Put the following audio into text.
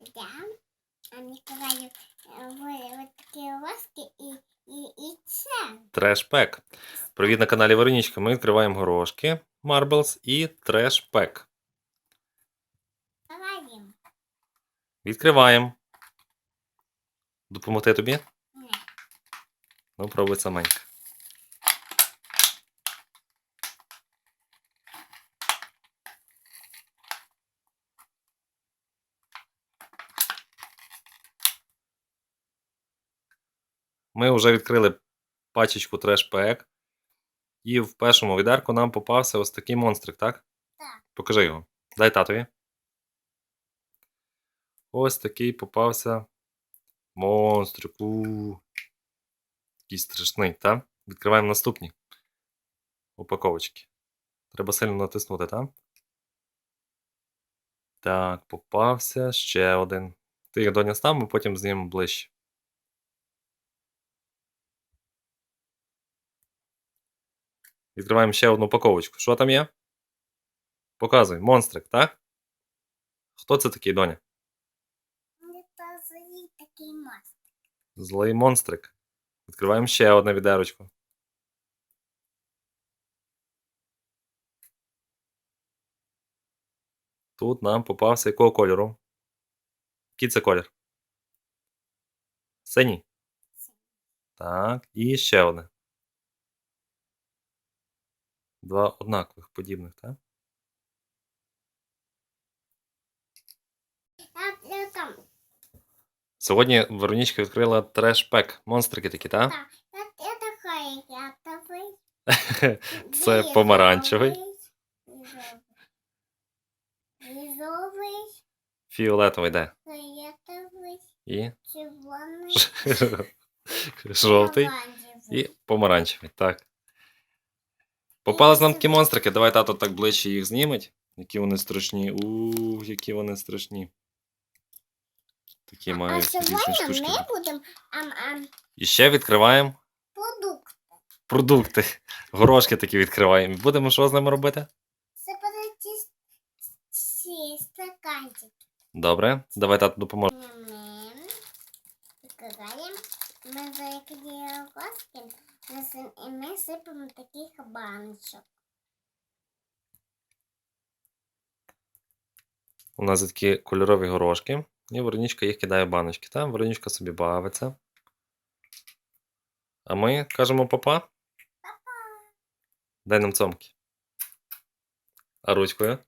Я відкриваю е, вот, вот такі ложки і, і, і це. Трешпек. Привіт на каналі Веронічка. Ми відкриваємо горошки, Marbles і трешпек. Даваємо. Відкриваємо. Допомогти тобі? Ні. Ну, пробуй саменька. Ми вже відкрили пачечку трешпек. І в першому відерку нам попався ось такий монстрик, так? Так. Покажи його. Дай татові. Ось такий попався монстрик. У. Такий страшний, так? Відкриваємо наступні упаковочки. Треба сильно натиснути, так? Так, попався ще один. Ти їх доня став, ми потім знімемо ближче. Відкриваємо ще одну упаковочку. Що там є? Показуй, монстрик, так? Хто це такий, доня? Це злий такий мост. Злий монстрик. Відкриваємо ще одне відерочко. Тут нам попався якого кольору? Який це колір? Синій. Так, і ще одне. Два однакових подібних, так? Сьогодні Веронічка відкрила треш-пек. Монстрики такі, так? Так. Я, така ятовий. Це помаранчевий, Візовий, фіолетовий де. фіолетовий, І червоний, жовтий. І помаранчевий, так. Попались нам такі монстрики. Давай тато так ближче їх зніметь. Які вони страшні. У, які вони страшні. Такі мають різні сьогодні ми будемо І ще відкриваємо продукт. продукти. Горошки такі відкриваємо. Будемо що з ними робити? Сепаратіст ці стаканчики. Добре, давай тато допоможе. Ми викидаємо. Ми закидаємо коски. І ми сипемо таких баночок. У нас є такі кольорові горошки. І Веронічка їх кидає в баночки. Там Веронічка собі бавиться. А ми кажемо папа. Дай нам цомки. А ручкою.